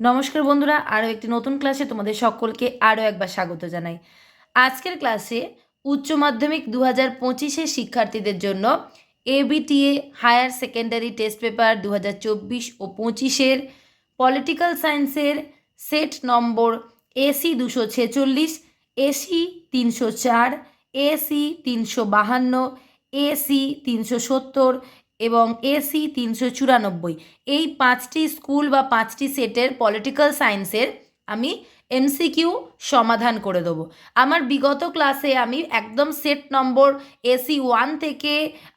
নমস্কার বন্ধুরা, আরও একটি নতুন ক্লাসে তোমাদের সকলকে আরও একবার স্বাগত জানাই। আজকের ক্লাসে উচ্চ মাধ্যমিক দু হাজার পঁচিশের শিক্ষার্থীদের জন্য ABTA higher secondary test paper দু হাজার চব্বিশ ও পঁচিশের পলিটিক্যাল সায়েন্সের সেট নম্বর এসি দুশো ছেচল্লিশ এসি তিনশো চার এসি তিনশো বাহান্ন এসি তিনশো সত্তর এবং এসি তিনশো চুরানব্বই। এই পাঁচটি স্কুল বা পাঁচটি সেটের পলিটিক্যাল সায়েন্সের আমি এমসিকিউ সমাধান করে দেবো। আমার বিগত ক্লাসে আমি একদম সেট নম্বর এসি ওয়ান থেকে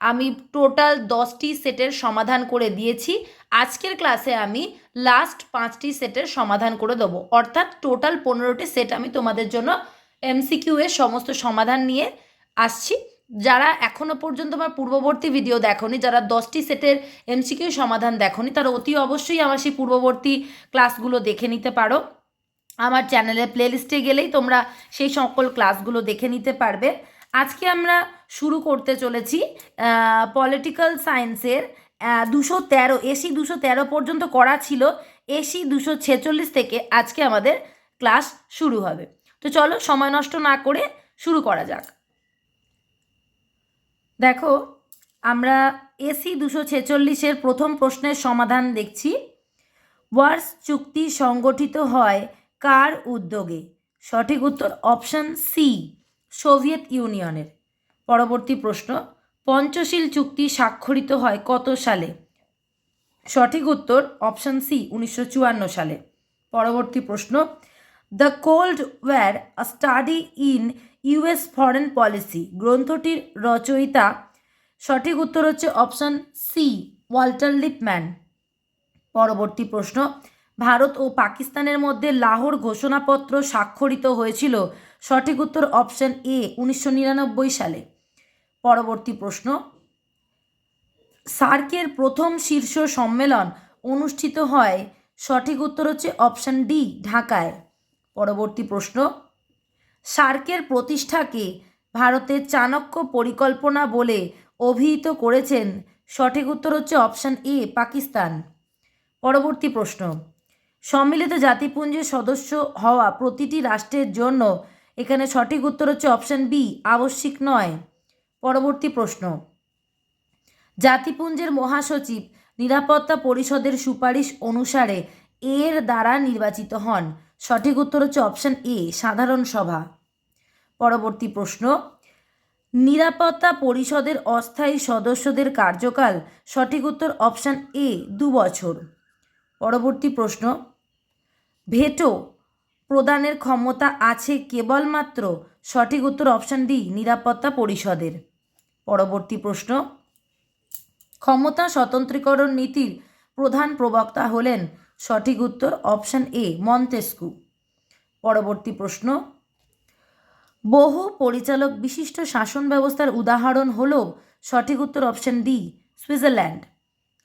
আমি টোটাল দশটি সেটের সমাধান করে দিয়েছি। আজকের ক্লাসে আমি লাস্ট পাঁচটি সেটের সমাধান করে দেবো। অর্থাৎ টোটাল পনেরোটি সেট আমি তোমাদের জন্য এমসিকিউ এর সমস্ত সমাধান নিয়ে আসছি। যারা এখনও পর্যন্ত আমার পূর্ববর্তী ভিডিও দেখোনি, যারা দশটি সেটের এমসিকিউ সমাধান দেখোনি, তারা অতি অবশ্যই আমার সেই পূর্ববর্তী ক্লাসগুলো দেখে নিতে পারো। আমার চ্যানেলের প্লেলিস্টে গেলেই তোমরা সেই সকল ক্লাসগুলো দেখে নিতে পারবে। আজকে আমরা শুরু করতে চলেছি পলিটিক্যাল সায়েন্সের দুশো তেরো এসি দুশো তেরো পর্যন্ত করা ছিল এসি দুশো ছেচল্লিশ থেকে আজকে আমাদের ক্লাস শুরু হবে। তো চলো সময় নষ্ট না করে শুরু করা যাক। দেখো, আমরা এসি দুশো ছেচল্লিশের প্রথম প্রশ্নের সমাধান দেখছি। ওয়ার্স চুক্তি সংগঠিত হয় কার উদ্যোগে? সঠিক উত্তর অপশান সি, সোভিয়েত ইউনিয়নের। পরবর্তী প্রশ্ন, পঞ্চশীল চুক্তি স্বাক্ষরিত হয় কত সালে? সঠিক উত্তর অপশান সি, উনিশশো চুয়ান্ন সালে। পরবর্তী প্রশ্ন the cold war a study in US foreign policy. গ্রন্থটির রচয়িতা, সঠিক উত্তর হচ্ছে অপশন সি, ওয়াল্টার লিপম্যান। পরবর্তী প্রশ্ন, ভারত ও পাকিস্তানের মধ্যে লাহোর ঘোষণাপত্র স্বাক্ষরিত হয়েছিল? সঠিক উত্তর অপশন এ, উনিশশো নিরানব্বই সালে। পরবর্তী প্রশ্ন, সার্কের প্রথম শীর্ষ সম্মেলন অনুষ্ঠিত হয়? সঠিক উত্তর হচ্ছে অপশন ডি, ঢাকায়। পরবর্তী প্রশ্ন। সার্কের প্রতিষ্ঠাকে ভারতের চাণক্য পরিকল্পনা বলে অভিহিত করেছেন। সঠিক উত্তর হচ্ছে অপশান এ, পাকিস্তান। পরবর্তী প্রশ্ন। সম্মিলিত জাতিপুঞ্জের সদস্য হওয়া প্রতিটি রাষ্ট্রের জন্য এখানে সঠিক উত্তর হচ্ছে অপশান বি, আবশ্যিক নয়। পরবর্তী প্রশ্ন। জাতিপুঞ্জের মহাসচিব নিরাপত্তা পরিষদের সুপারিশ অনুসারে এর দ্বারা নির্বাচিত হন। সঠিক উত্তর হচ্ছে অপশান এ, সাধারণ সভা। পরবর্তী প্রশ্ন, নিরাপত্তা পরিষদের অস্থায়ী সদস্যদের কার্যকাল, সঠিক উত্তর অপশান এ, দু বছর। পরবর্তী প্রশ্ন, ভেটো প্রদানের ক্ষমতা আছে কেবলমাত্র? সঠিক উত্তর অপশান ডি, নিরাপত্তা পরিষদের। পরবর্তী প্রশ্ন, ক্ষমতা স্বতন্ত্রীকরণ নীতির প্রধান প্রবক্তা হলেন সঠিক উত্তর অপশান এ, মন্তেস্কু। পরবর্তী প্রশ্ন, বহু পরিচালক বিশিষ্ট শাসন ব্যবস্থার উদাহরণ হল সঠিক উত্তর অপশান ডি, সুইজারল্যান্ড।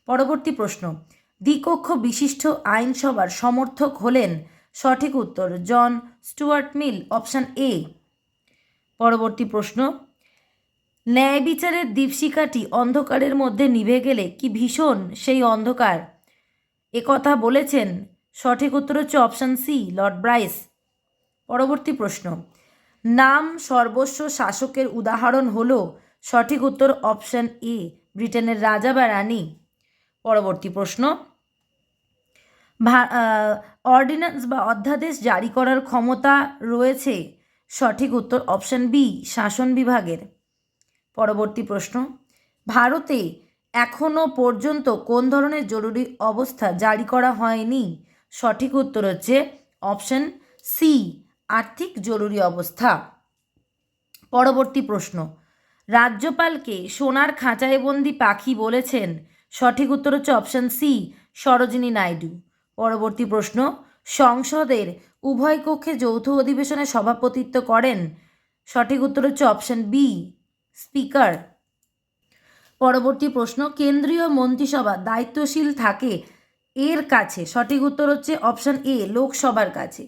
পরবর্তী প্রশ্ন, দ্বিকক্ষ বিশিষ্ট আইনসভার সমর্থক হলেন সঠিক উত্তর জন স্টুয়ার্ট মিল, অপশান এ। পরবর্তী প্রশ্ন ন্যায় বিচারের দীপশিকাটি অন্ধকারের মধ্যে নিভে গেলে কি ভীষণ সেই অন্ধকার? একথা বলেছেন। সঠিক উত্তর হচ্ছে অপশান সি, লর্ড ব্রাইস। পরবর্তী প্রশ্ন। নাম সর্বস্ব শাসকের উদাহরণ হল সঠিক উত্তর অপশান এ, ব্রিটেনের রাজা বা রানী। পরবর্তী প্রশ্ন। অর্ডিন্যান্স বা অধ্যাদেশ জারি করার ক্ষমতা রয়েছে সঠিক উত্তর অপশান বি, শাসন বিভাগের। পরবর্তী প্রশ্ন। ভারতে এখনও পর্যন্ত কোন ধরনের জরুরি অবস্থা জারি করা হয়নি? সঠিক উত্তর হচ্ছে অপশন সি, আর্থিক জরুরি অবস্থা। পরবর্তী প্রশ্ন, রাজ্যপালকে সোনার খাঁচায় বন্দি পাখি বলেছেন। সঠিক উত্তর হচ্ছে অপশন সি, সরোজিনী নাইডু। পরবর্তী প্রশ্ন, সংসদের উভয় কক্ষে যৌথ অধিবেশনে সভাপতিত্ব করেন। সঠিক উত্তর হচ্ছে অপশন বি, স্পিকার পরবর্তী প্রশ্ন, কেন্দ্রীয় মন্ত্রিসভা দায়িত্বশীল থাকে এর কাছে? সঠিক উত্তর হচ্ছে অপশান এ, লোকসভার কাছে।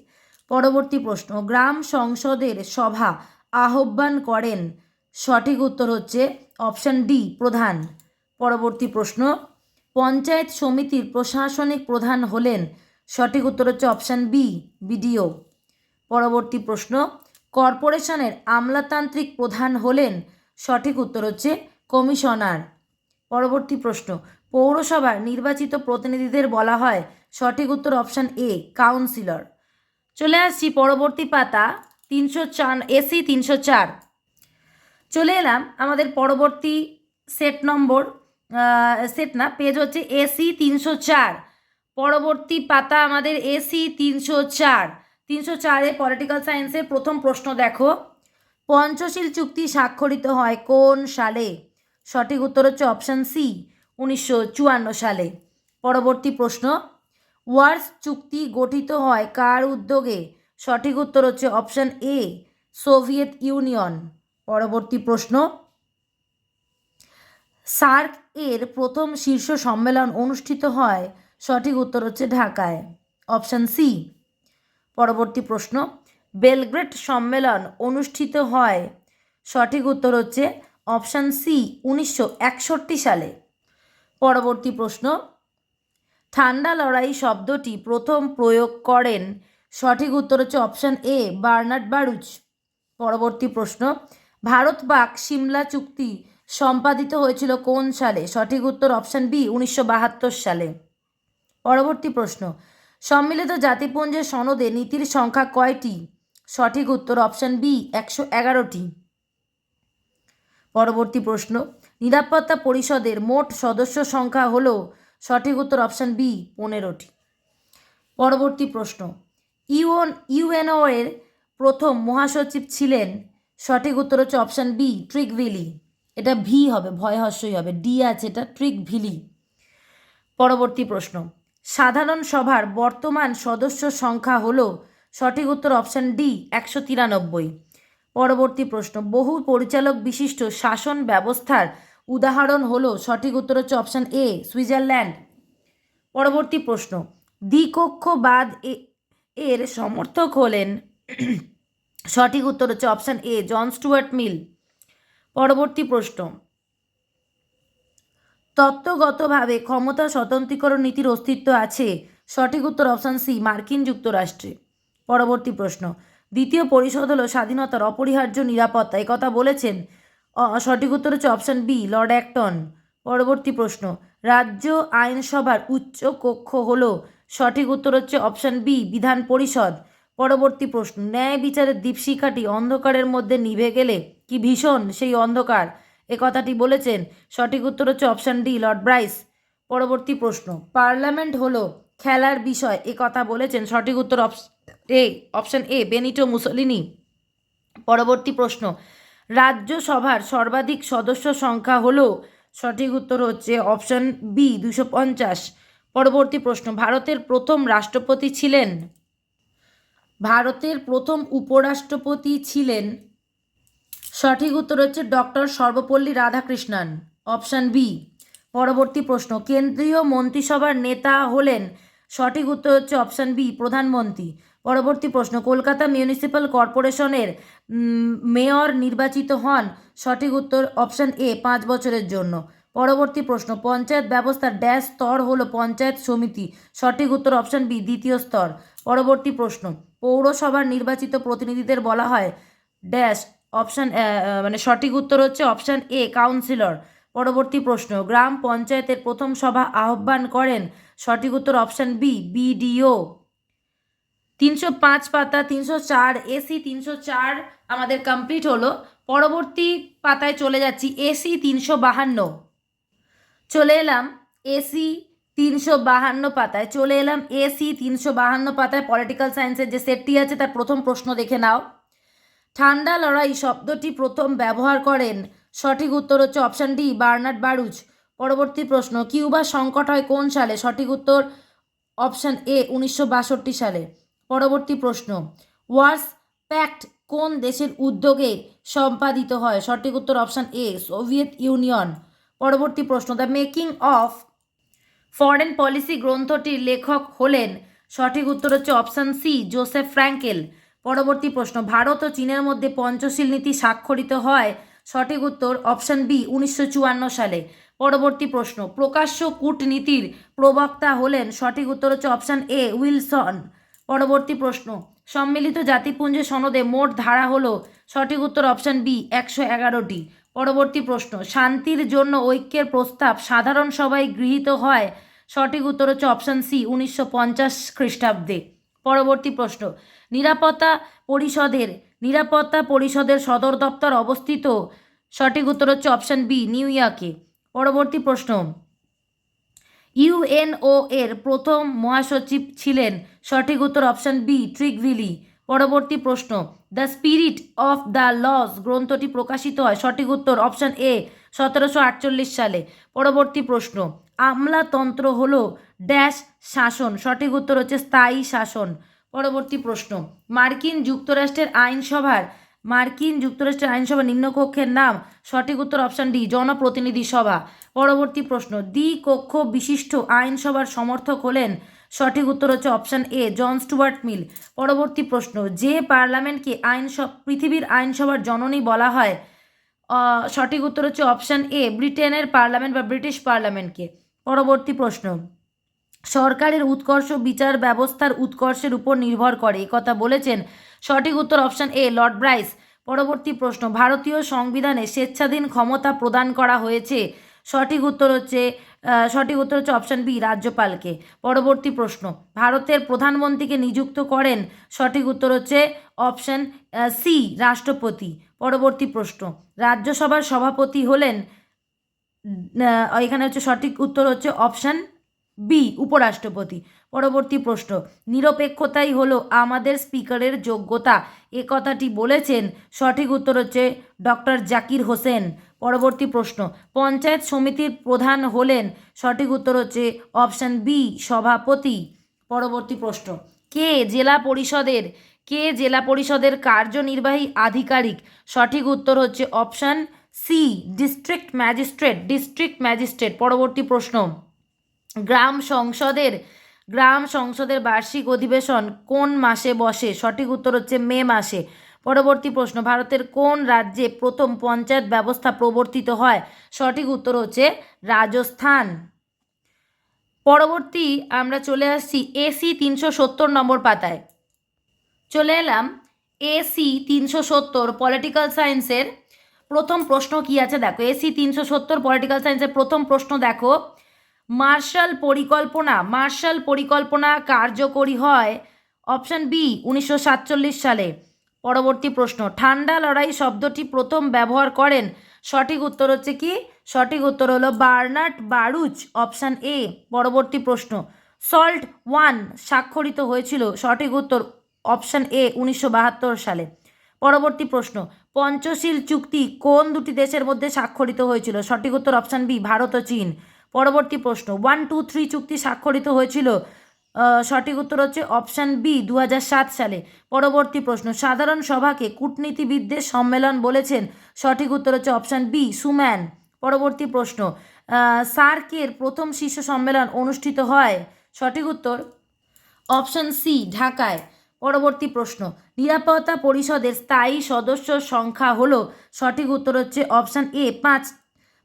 পরবর্তী প্রশ্ন, গ্রাম সংসদের সভা আহ্বান করেন। সঠিক উত্তর হচ্ছে অপশন ডি, প্রধান। পরবর্তী প্রশ্ন, পঞ্চায়েত সমিতির প্রশাসনিক প্রধান হলেন। সঠিক উত্তর হচ্ছে অপশান বি, বিডিও। পরবর্তী প্রশ্ন, কর্পোরেশনের আমলাতান্ত্রিক প্রধান হলেন। সঠিক উত্তর হচ্ছে কমিশনার। পরবর্তী প্রশ্ন, পৌরসভার নির্বাচিত প্রতিনিধিদের বলা হয় সঠিক উত্তর অপশান এ, কাউন্সিলর। চলে আসছি পরবর্তী পাতা, তিনশো চার, এসি তিনশো চার। চলে এলাম আমাদের পরবর্তী সেট নম্বর সেট না, পেজ হচ্ছে এসি তিনশো চার। পরবর্তী পাতা আমাদের এসি তিনশো চার। তিনশো চারে পলিটিক্যাল সায়েন্সের প্রথম প্রশ্ন দেখো। পঞ্চশীল চুক্তি স্বাক্ষরিত হয় কোন সালে? সঠিক উত্তর হচ্ছে অপশান সি, উনিশশো চুয়ান্ন সালে। পরবর্তী প্রশ্ন, ওয়ার্স চুক্তি গঠিত হয় কার উদ্যোগে? সঠিক উত্তর হচ্ছে অপশান এ, সোভিয়েত ইউনিয়ন। পরবর্তী প্রশ্ন, সার্ক এর প্রথম শীর্ষ সম্মেলন অনুষ্ঠিত হয়, সঠিক উত্তর হচ্ছে ঢাকায়। অপশান সি, পরবর্তী প্রশ্ন, বেলগ্রেড সম্মেলন অনুষ্ঠিত হয়, সঠিক উত্তর হচ্ছে অপশান সি, উনিশশো একষট্টি সালে। পরবর্তী প্রশ্ন, ঠান্ডা লড়াই শব্দটি প্রথম প্রয়োগ করেন, সঠিক উত্তর হচ্ছে অপশান এ, বার্নার্ড বারুচ পরবর্তী প্রশ্ন, ভারত পাক সিমলা চুক্তি সম্পাদিত হয়েছিল কোন সালে? সঠিক উত্তর অপশান বি, উনিশশো বাহাত্তর সালে। পরবর্তী প্রশ্ন, সম্মিলিত জাতিপুঞ্জের সনদে নীতির সংখ্যা কয়টি? সঠিক উত্তর অপশান বি, একশো এগারোটি। পরবর্তী প্রশ্ন, নিরাপত্তা পরিষদের মোট সদস্য সংখ্যা হল সঠিক উত্তর অপশান বি, পনেরোটি। পরবর্তী প্রশ্ন, ইউএন ইউএনও এর প্রথম মহাসচিব ছিলেন, সঠিক উত্তর হচ্ছে অপশান বি, ট্রিকভিলি। এটা ভি হবে, ভয় হস্যই হবে, ডি আছে এটা, ট্রিকভিলি। পরবর্তী প্রশ্ন, সাধারণ সভার বর্তমান সদস্য সংখ্যা হল সঠিক উত্তর অপশান ডি, একশো তিরানব্বই। পরবর্তী প্রশ্ন, বহু পরিচালক বিশিষ্ট শাসন ব্যবস্থার উদাহরণ হল সঠিক উত্তর হচ্ছে অপশান এ সুইজারল্যান্ড পরবর্তী প্রশ্ন, দ্বিকক্ষবাদ এর সমর্থক হলেন, সঠিক উত্তর হচ্ছে অপশান এ জন স্টুয়ার্ট মিল। পরবর্তী প্রশ্ন, তত্ত্বগতভাবে ক্ষমতা স্বতন্ত্রীকরণ নীতির অস্তিত্ব আছে, সঠিক উত্তর অপশান সি মার্কিন যুক্তরাষ্ট্রে। পরবর্তী প্রশ্ন দ্বিতীয় পরিষদ হলো স্বাধীনতার অপরিহার্য নিরাপত্তা। এই কথা বলেছেন সঠিক উত্তর হচ্ছে অপশান বি, লর্ড অ্যাক্টন। পরবর্তী প্রশ্ন, রাজ্য আইনসভার উচ্চ কক্ষ হলো, সঠিক উত্তর হচ্ছে অপশান বি, বিধান পরিষদ। পরবর্তী প্রশ্ন, ন্যায় বিচারের দীপশিখাটি অন্ধকারের মধ্যে নিভে গেলে কি ভীষণ সেই অন্ধকার? এ কথাটি বলেছেন, সঠিক উত্তর হচ্ছে অপশান ডি, লর্ড ব্রাইস। পরবর্তী প্রশ্ন, পার্লামেন্ট হলো খেলার বিষয় এ কথা বলেছেন। সঠিক উত্তর এ, অপশান এ, বেনিটো মুসলিনি। পরবর্তী প্রশ্ন, রাজ্যসভার সর্বাধিক সদস্য সংখ্যা হলো, সঠিক উত্তর হচ্ছে অপশন বি, দুশো পঞ্চাশ। পরবর্তী প্রশ্ন, ভারতের প্রথম রাষ্ট্রপতি ছিলেন? ভারতের প্রথম উপরাষ্ট্রপতি ছিলেন? সঠিক উত্তর হচ্ছে doctor Sarvepalli Radhakrishnan, option B. পরবর্তী প্রশ্ন, কেন্দ্রীয় মন্ত্রিসভার নেতা হলেন সঠিক উত্তর হচ্ছে অপশান বি, প্রধানমন্ত্রী। পরবর্তী প্রশ্ন, কলকাতা মিউনিসিপ্যাল কর্পোরেশনের মেয়র নির্বাচিত হন। সঠিক উত্তর অপশান এ, পাঁচ বছরের জন্য। পরবর্তী প্রশ্ন, পঞ্চায়েত ব্যবস্থার ড্যাশ স্তর হলো পঞ্চায়েত সমিতি। সঠিক উত্তর অপশান বি, দ্বিতীয় স্তর। পরবর্তী প্রশ্ন, পৌরসভার নির্বাচিত প্রতিনিধিদের বলা হয় ড্যাশ অপশান মানে সঠিক উত্তর হচ্ছে অপশান এ কাউন্সিলর পরবর্তী প্রশ্ন, গ্রাম পঞ্চায়েতের প্রথম সভা আহ্বান করেন, সঠিক উত্তর অপশান বি, বিডিও। তিনশো পাঁচ পাতা, তিনশো চার, এসি তিনশো চার আমাদের কমপ্লিট হলো। পরবর্তী পাতায় চলে যাচ্ছি, এসি তিনশো বাহান্ন। চলে এলাম, এসি তিনশো বাহান্ন পাতায়। চলে এলাম, এসি তিনশো বাহান্ন পাতায়। পলিটিক্যাল সায়েন্সের যে সেটটি আছে, তার প্রথম প্রশ্ন দেখে নাও। ঠান্ডা লড়াই শব্দটি প্রথম ব্যবহার করেন সঠিক উত্তর হচ্ছে অপশান ডি বার্নার্ড বারুচ পরবর্তী প্রশ্ন কিউবা সংকট হয় কোন সালে? সঠিক উত্তর অপশান এ উনিশশো বাষট্টি সালে। পরবর্তী প্রশ্ন, ওয়ার্স প্যাক্ট কোন দেশের উদ্যোগে সম্পাদিত হয়? সঠিক উত্তর অপশান এ সোভিয়েত ইউনিয়ন। পরবর্তী প্রশ্ন the making of foreign policy গ্রন্থটির লেখক হলেন। সঠিক উত্তর হচ্ছে অপশান সি জোসেফ ফ্র্যাঙ্কেল। পরবর্তী প্রশ্ন, ভারত ও চীনের মধ্যে পঞ্চশীল নীতি স্বাক্ষরিত হয় সঠিক উত্তর অপশান বি, উনিশশো চুয়ান্ন সালে। পরবর্তী প্রশ্ন, প্রকাশ্য কূটনীতির প্রবক্তা হলেন সঠিক উত্তর হচ্ছে অপশান এ, উইলসন। পরবর্তী প্রশ্ন, সম্মিলিত জাতিপুঞ্জের সনদে মোট ধারা হলো সঠিক উত্তর অপশান বি, একশো এগারোটি। পরবর্তী প্রশ্ন, শান্তির জন্য ঐক্যের প্রস্তাব সাধারণ সভায় গৃহীত হয়, সঠিক উত্তর হচ্ছে অপশান সি, উনিশশো পঞ্চাশ খ্রিস্টাব্দে। পরবর্তী প্রশ্ন, নিরাপত্তা পরিষদের নিরাপত্তা পরিষদের সদর দপ্তর অবস্থিত। সঠিক উত্তর হচ্ছে অপশান বি, নিউ ইয়র্কে। পরবর্তী প্রশ্ন। ইউএনও এর প্রথম মহাসচিব ছিলেন। সঠিক উত্তর অপশান বি, ট্রিকভিলি। পরবর্তী প্রশ্ন। The spirit of the laws গ্রন্থটি প্রকাশিত হয়। সঠিক উত্তর অপশান এ, সতেরোশো আটচল্লিশ সালে। পরবর্তী প্রশ্ন। আমলাতন্ত্র হল ড্যাশ শাসন। সঠিক উত্তর হচ্ছে স্থায়ী শাসন। পরবর্তী প্রশ্ন। মার্কিন যুক্তরাষ্ট্রের আইনসভার, মার্কিন যুক্তরাষ্ট্রের আইনসভা নিম্নকক্ষের নাম, সঠিক উত্তর অপশান ডি, জনপ্রতিনিধি সভা। পরবর্তী প্রশ্ন দ্বিকক্ষ বিশিষ্ট আইনসভার সমর্থক হলেন, সঠিক উত্তর হচ্ছে অপশান এ, জন স্টুয়ার্ট মিল। পরবর্তী প্রশ্ন, যে পার্লামেন্টকে আইনসভা পৃথিবীর আইনসভার জননী বলা হয় সঠিক উত্তর হচ্ছে অপশান এ, ব্রিটেনের পার্লামেন্ট বা ব্রিটিশ পার্লামেন্টকে। পরবর্তী প্রশ্ন সরকারের উৎকর্ষ বিচার ব্যবস্থার উৎকর্ষের উপর নির্ভর করে। কথা বলেছেন সঠিক উত্তর অপশান এ, লর্ড ব্রাইস। পরবর্তী প্রশ্ন, ভারতীয় সংবিধানে স্বেচ্ছাধীন ক্ষমতা প্রদান করা হয়েছে। সঠিক উত্তর হচ্ছে সঠিক উত্তর হচ্ছে অপশান বি, রাজ্যপালকে। পরবর্তী প্রশ্ন, ভারতের প্রধানমন্ত্রীকে নিযুক্ত করেন। সঠিক উত্তর হচ্ছে অপশান সি, রাষ্ট্রপতি। পরবর্তী প্রশ্ন, রাজ্যসভার সভাপতি হলেন এখানে হচ্ছে সঠিক উত্তর হচ্ছে অপশান বি, উপরাষ্ট্রপতি। পরবর্তী প্রশ্ন, নিরপেক্ষতাই হলো আমাদের স্পিকারের যোগ্যতা। এ কথাটি বলেছেন, সঠিক উত্তর হচ্ছে ডক্টর জাকির হোসেন। পরবর্তী প্রশ্ন, পঞ্চায়েত সমিতির প্রধান হলেন, সঠিক উত্তর হচ্ছে অপশান বি, সভাপতি। পরবর্তী প্রশ্ন, কে জেলা পরিষদের, কে জেলা পরিষদের কার্যনির্বাহী আধিকারিক? সঠিক উত্তর হচ্ছে option C, district magistrate district magistrate. পরবর্তী প্রশ্ন গ্রাম সংসদের গ্রাম সংসদের বার্ষিক অধিবেশন কোন মাসে বসে? সঠিক উত্তর হচ্ছে মে মাসে। পরবর্তী প্রশ্ন, ভারতের কোন রাজ্যে প্রথম পঞ্চায়েত ব্যবস্থা প্রবর্তিত হয়? সঠিক উত্তর হচ্ছে রাজস্থান। পরবর্তী আমরা চলে আসছি এসি তিনশো সত্তর নম্বর পাতায়। চলে এলাম এসি তিনশো সত্তর, পলিটিক্যাল সায়েন্সের প্রথম প্রশ্ন কি আছে? দেখো এসি তিনশো সত্তর, পলিটিক্যাল সায়েন্সের প্রথম প্রশ্ন দেখো। মার্শাল পরিকল্পনা মার্শাল পরিকল্পনা কার্যকরী হয়। অপশান বি, উনিশশো সাতচল্লিশ সালে। পরবর্তী প্রশ্ন, ঠান্ডা লড়াই শব্দটি প্রথম ব্যবহার করেন? সঠিক উত্তর হচ্ছে কি? সঠিক উত্তর হলো বার্নার্ড বারুচ, অপশান এ। পরবর্তী প্রশ্ন, সল্ট ওয়ান স্বাক্ষরিত হয়েছিল? সঠিক উত্তর অপশান এ, উনিশশো বাহাত্তর সালে। পরবর্তী প্রশ্ন, পঞ্চশীল চুক্তি কোন দুটি দেশের মধ্যে স্বাক্ষরিত হয়েছিল? সঠিক উত্তর অপশান বি, ভারত ও চীন। পরবর্তী প্রশ্ন ওয়ান টু থ্রি চুক্তি স্বাক্ষরিত হয়েছিল। সঠিক উত্তর হচ্ছে অপশান বি দু হাজার সাত সালে। পরবর্তী প্রশ্ন, সাধারণ সভাকে কূটনীতিবিদদের সম্মেলন বলেছেন। সঠিক উত্তর হচ্ছে অপশান বি সুম্যান। পরবর্তী প্রশ্ন সার্কের প্রথম শীর্ষ সম্মেলন অনুষ্ঠিত হয়? সঠিক উত্তর অপশন সি ঢাকায়। পরবর্তী প্রশ্ন, নিরাপত্তা পরিষদের স্থায়ী সদস্য সংখ্যা হলো? সঠিক উত্তর হচ্ছে অপশান এ পাঁচ।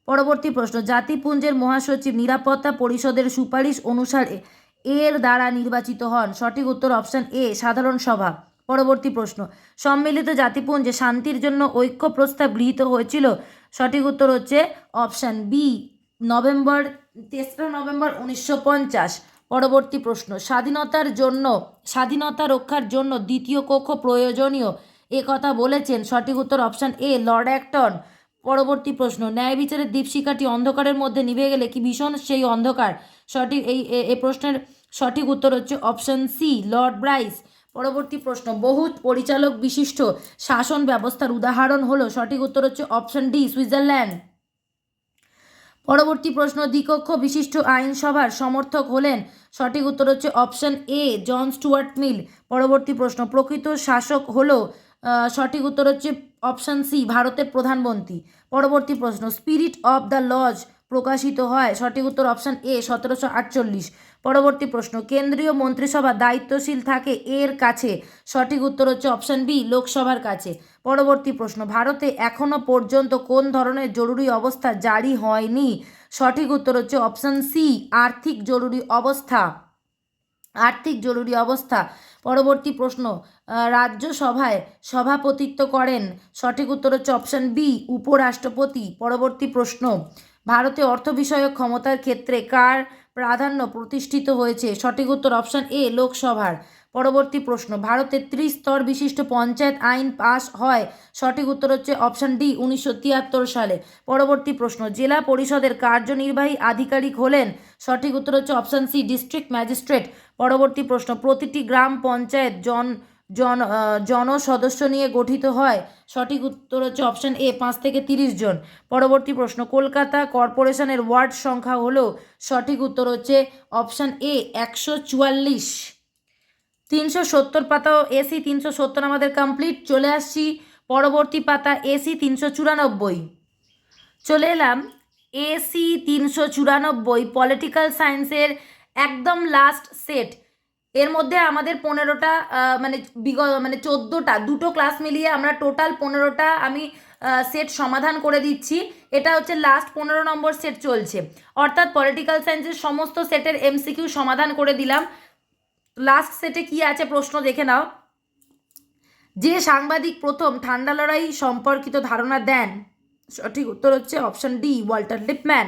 পরবর্তী প্রশ্ন, জাতিপুঞ্জের মহাসচিব নিরাপত্তা পরিষদের সুপারিশ অনুসারে এর দ্বারা নির্বাচিত হন। সঠিক উত্তর অপশান এ, সাধারণ সভা। পরবর্তী প্রশ্ন, সম্মিলিত জাতিপুঞ্জে শান্তির জন্য ঐক্য প্রস্তাব গৃহীত হয়েছিল? সঠিক উত্তর হচ্ছে অপশন বি, নভেম্বর, তেসরা নভেম্বর উনিশশো পঞ্চাশ। পরবর্তী প্রশ্ন, স্বাধীনতার জন্য, স্বাধীনতা রক্ষার জন্য দ্বিতীয় কক্ষ প্রয়োজনীয়? এ কথা বলেছেন। সঠিক উত্তর অপশান এ, লর্ড অ্যাক্টন। পরবর্তী প্রশ্ন, ন্যায় বিচারের দীপশিখাটি অন্ধকারের মধ্যে নিভে গেলে কি ভীষণ সেই অন্ধকার? সঠিক এই, এ- প্রশ্নের সঠিক উত্তর হচ্ছে অপশান সি, লর্ড ব্রাইস। পরবর্তী প্রশ্ন বহু পরিচালক বিশিষ্ট শাসন ব্যবস্থার উদাহরণ হলো, সঠিক উত্তর হচ্ছে অপশান ডি, সুইজারল্যান্ড। পরবর্তী প্রশ্ন, দ্বিকক্ষ বিশিষ্ট আইনসভার সমর্থক হলেন, সঠিক উত্তর হচ্ছে অপশন এ, জন স্টুয়ার্ট মিল। পরবর্তী প্রশ্ন, প্রকৃত শাসক হলো সঠিক উত্তর হচ্ছে অপশন সি, ভারতের প্রধানমন্ত্রী। পরবর্তী প্রশ্ন, স্পিরিট অফ দ্য লজ প্রকাশিত হয়, সঠিক উত্তর অপশান এ, সতেরোশো আটচল্লিশ। পরবর্তী প্রশ্ন, কেন্দ্রীয় মন্ত্রিসভা দায়িত্বশীল থাকে এর কাছে? সঠিক উত্তর হচ্ছে অপশান বি, লোকসভার কাছে। পরবর্তী প্রশ্ন, ভারতে এখনও পর্যন্ত কোন ধরনের জরুরি অবস্থা জারি হয়নি? সঠিক উত্তর হচ্ছে অপশান সি, আর্থিক জরুরি অবস্থা। আর্থিক জরুরি অবস্থা। পরবর্তী প্রশ্ন রাজ্যসভায় সভাপতিত্ব করেন। সঠিক উত্তর হচ্ছে অপশান বি উপরাষ্ট্রপতি। পরবর্তী প্রশ্ন ভারতে অর্থ বিষয়ক ক্ষমতার ক্ষেত্রে কার প্রাধান্য প্রতিষ্ঠিত হয়েছে? সঠিক উত্তর অপশান এ লোকসভার। পরবর্তী প্রশ্ন, ভারতে ত্রিস্তর বিশিষ্ট পঞ্চায়েত আইন পাস হয়? সঠিক উত্তর হচ্ছে অপশান ডি উনিশশো তিয়াত্তর সালে। পরবর্তী প্রশ্ন, জেলা পরিষদের কার্যনির্বাহী আধিকারিক হলেন? সঠিক উত্তর হচ্ছে অপশান সি ডিস্ট্রিক্ট ম্যাজিস্ট্রেট পরবর্তী প্রশ্ন, প্রতিটি গ্রাম পঞ্চায়েত জন জন জন সদস্য নিয়ে গঠিত হয়। সঠিক উত্তর হচ্ছে অপশান এ পাঁচ থেকে তিরিশ জন। পরবর্তী প্রশ্ন, কলকাতা কর্পোরেশনের ওয়ার্ড সংখ্যা হলো, সঠিক উত্তর হচ্ছে অপশান এ একশো চুয়াল্লিশ। তিনশো সত্তর পাতা এসি তিনশো সত্তর আমাদের কমপ্লিট চলে আসছি, পরবর্তী পাতা এসি তিনশো চুরানব্বই। চলে এলাম এসি তিনশো চুরানব্বই পলিটিক্যাল সায়েন্সের একদম লাস্ট সেট এর মধ্যে আমাদের পনেরোটা মানে বিগ মানে চোদ্দোটা, দুটো ক্লাস মিলিয়ে আমরা টোটাল পনেরোটা আমি সেট সমাধান করে দিচ্ছি। এটা হচ্ছে লাস্ট পনেরো নম্বর সেট চলছে। অর্থাৎ পলিটিক্যাল সায়েন্সের সমস্ত সেটের এমসিকিউ সমাধান করে দিলাম। লাস্ট সেটে কি আছে প্রশ্ন দেখে নাও। যে সাংবাদিক প্রথম ঠান্ডা লড়াই সম্পর্কিত ধারণা দেন, সঠিক উত্তর হচ্ছে অপশন ডি ওয়াল্টার লিপম্যান।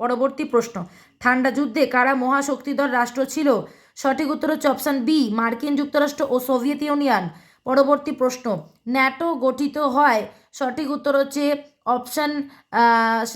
পরবর্তী প্রশ্ন, ঠান্ডা যুদ্ধে কারা মহাশক্তিধর রাষ্ট্র ছিল? সঠিক উত্তর হচ্ছে অপশন বি, মার্কিন যুক্তরাষ্ট্র ও সোভিয়েত ইউনিয়ন। পরবর্তী প্রশ্ন, ন্যাটো গঠিত হয়, সঠিক উত্তর হচ্ছে অপশান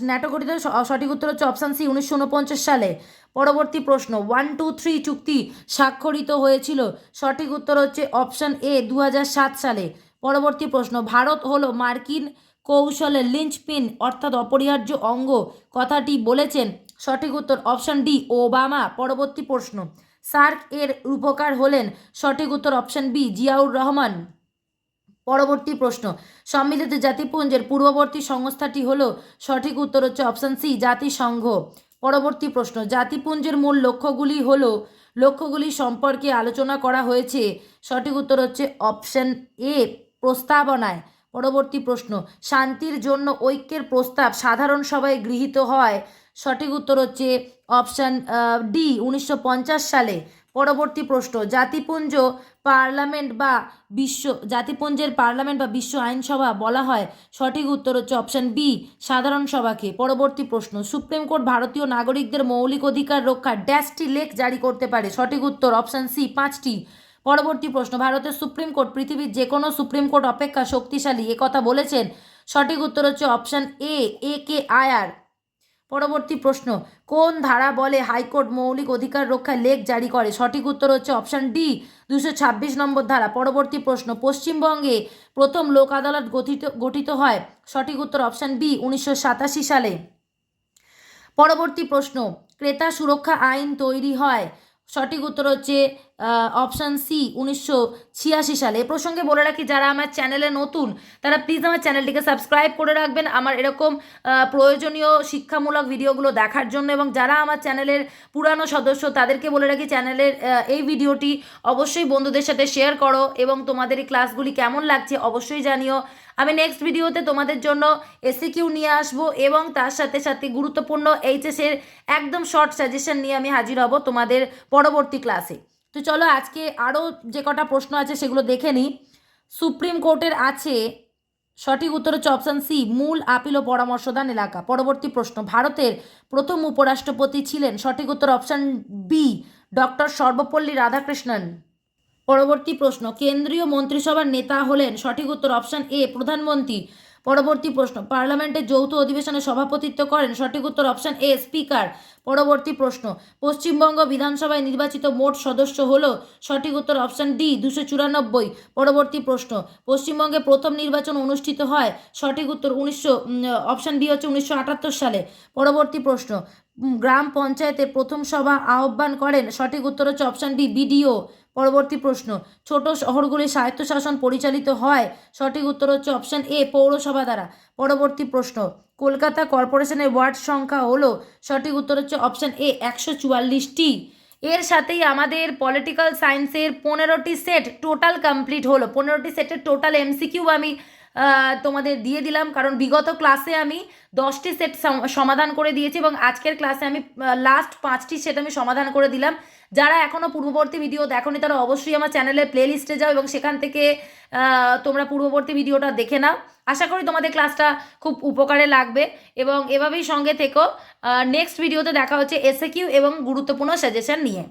ন্যাটো গঠিত সঠিক উত্তর হচ্ছে অপশান সি, উনিশশো উনপঞ্চাশ সালে। পরবর্তী প্রশ্ন, ওয়ান, টু, থ্রি চুক্তি স্বাক্ষরিত হয়েছিল, সঠিক উত্তর হচ্ছে অপশান এ দু হাজার সাত সালে। পরবর্তী প্রশ্ন, ভারত হলো মার্কিন কৌশলের লিঞ্চপিন, অর্থাৎ অপরিহার্য অঙ্গ, কথাটি বলেছেন, সঠিক উত্তর অপশান ডি, ওবামা। পরবর্তী প্রশ্ন সার্ক এর রূপকার হলেন সঠিক উত্তর অপশন বি, জিয়াউর রহমান। পরবর্তী প্রশ্ন, সম্মিলিত জাতিপুঞ্জের পূর্ববর্তী সংস্থাটি হল সঠিক উত্তর হচ্ছে অপশান সি, জাতিসংঘ। পরবর্তী প্রশ্ন, জাতিপুঞ্জের মূল লক্ষ্যগুলি হল, লক্ষ্যগুলি সম্পর্কে আলোচনা করা হয়েছে। সঠিক উত্তর হচ্ছে অপশান এ, প্রস্তাবনায়। পরবর্তী প্রশ্ন, শান্তির জন্য ঐক্যের প্রস্তাব সাধারণ সভায় গৃহীত হয়। সঠিক উত্তর হচ্ছে অপশান ডি, উনিশশো পঞ্চাশ সালে। পরবর্তী প্রশ্ন, জাতিপুঞ্জ পার্লামেন্ট বা বিশ্ব, জাতিপুঞ্জের পার্লামেন্ট বা বিশ্ব আইনসভা বলা হয়? সঠিক উত্তর হচ্ছে অপশান বি, সাধারণ সভাকে। পরবর্তী প্রশ্ন, সুপ্রিম কোর্ট ভারতীয় নাগরিকদের মৌলিক অধিকার রক্ষা ড্যাশটি লেখ জারি করতে পারে? সঠিক উত্তর অপশান সি, পাঁচটি। পরবর্তী প্রশ্ন, ভারতের সুপ্রিম কোর্ট পৃথিবীর যে কোনো সুপ্রিম কোর্ট অপেক্ষা শক্তিশালী কথা বলেছেন। সঠিক উত্তর হচ্ছে অপশান এ এ কে আয়ার পরবর্তী প্রশ্ন, কোন ধারা বলে হাইকোর্ট মৌলিক অধিকার রক্ষায় লেখ জারি করে? সঠিক উত্তর হচ্ছে অপশান ডি দুশো ছাব্বিশ নম্বর ধারা। পরবর্তী প্রশ্ন, পশ্চিমবঙ্গে প্রথম লোক আদালত গঠিত গঠিত হয়? সঠিক উত্তর অপশান বি উনিশশো সাতাশি সালে। পরবর্তী প্রশ্ন, ক্রেতা সুরক্ষা আইন তৈরি হয় সঠিক উত্তর হচ্ছে অপশান সি উনিশশো ছিয়াশি সালে। এ প্রসঙ্গে বলে রাখি, যারা আমার চ্যানেলে নতুন, তারা প্লিজ আমার চ্যানেলটিকে সাবস্ক্রাইব করে রাখবেন। আমার এরকম প্রয়োজনীয় শিক্ষামূলক ভিডিওগুলো দেখার জন্য এবং যারা আমার চ্যানেলের পুরানো সদস্য, তাদেরকে বলে রাখি চ্যানেলের এই ভিডিওটি অবশ্যই বন্ধুদের সাথে শেয়ার করো এবং তোমাদের এই ক্লাসগুলি কেমন লাগছে অবশ্যই জানিও। আমি নেক্সট ভিডিওতে তোমাদের জন্য এসি কিউ নিয়ে আসব এবং তার সাথে সাথে গুরুত্বপূর্ণ এইচএসের একদম শর্ট সাজেশন নিয়ে আমি হাজির হব তোমাদের পরবর্তী ক্লাসে তো চলো আজকে আরও যে কটা প্রশ্ন আছে সেগুলো দেখে নিই। সুপ্রিম কোর্টের আছে সঠিক উত্তর হচ্ছে অপশান সি মূল আপিল ও পরামর্শদান এলাকা। পরবর্তী প্রশ্ন, ভারতের প্রথম উপরাষ্ট্রপতি ছিলেন। সঠিক উত্তর option B doctor Sarvepalli Radhakrishnan. পরবর্তী প্রশ্ন, কেন্দ্রীয় মন্ত্রিসভার নেতা হলেন সঠিক উত্তর অপশান এ, প্রধানমন্ত্রী। পরবর্তী প্রশ্ন পার্লামেন্টের যৌথ অধিবেশনে সভাপতিত্ব করেন সঠিক উত্তর অপশান এ, স্পিকার। পরবর্তী প্রশ্ন, পশ্চিমবঙ্গ বিধানসভায় নির্বাচিত মোট সদস্য হল সঠিক উত্তর অপশান ডি, দুশো চুরানব্বই। পরবর্তী প্রশ্ন, পশ্চিমবঙ্গে প্রথম নির্বাচন অনুষ্ঠিত হয় সঠিক উত্তর উনিশশো অপশান বি হচ্ছে উনিশশো আটাত্তর সালে। পরবর্তী প্রশ্ন গ্রাম পঞ্চায়েতের প্রথম সভা আহ্বান করেন সঠিক উত্তর হচ্ছে অপশান বি বিডিও। পরবর্তী প্রশ্ন, ছোট শহরগুলি স্বায়ত্তশাসন পরিচালিত হয়? সঠিক উত্তর হচ্ছে অপশান এ পৌরসভা দ্বারা। পরবর্তী প্রশ্ন, কলকাতা কর্পোরেশনের ওয়ার্ড সংখ্যা হলো? সঠিক উত্তর হচ্ছে অপশান এ একশো চুয়াল্লিশটি। এর সাথেই আমাদের পলিটিক্যাল সায়েন্সের পনেরোটি সেট টোটাল কমপ্লিট হলো। পনেরোটি সেটের টোটাল এমসিকিউ আমি তোমাদের দিয়ে দিলাম, কারণ বিগত ক্লাসে আমি দশটি সেট সমাধান করে দিয়েছি এবং আজকের ক্লাসে আমি লাস্ট পাঁচটি সেট আমি সমাধান করে দিলাম। যারা এখনও পূর্ববর্তী ভিডিও দেখোনি, তারা অবশ্যই আমার চ্যানেলের প্লে লিস্টে যাও এবং সেখান থেকে তোমরা পূর্ববর্তী ভিডিওটা দেখে নাও। আশা করি তোমাদের ক্লাসটা খুব উপকারে লাগবে এবং এভাবেই সঙ্গে থেকো। নেক্সট ভিডিওতে দেখা হচ্ছে এসএ কিউ এবং গুরুত্বপূর্ণ সাজেশন নিয়ে।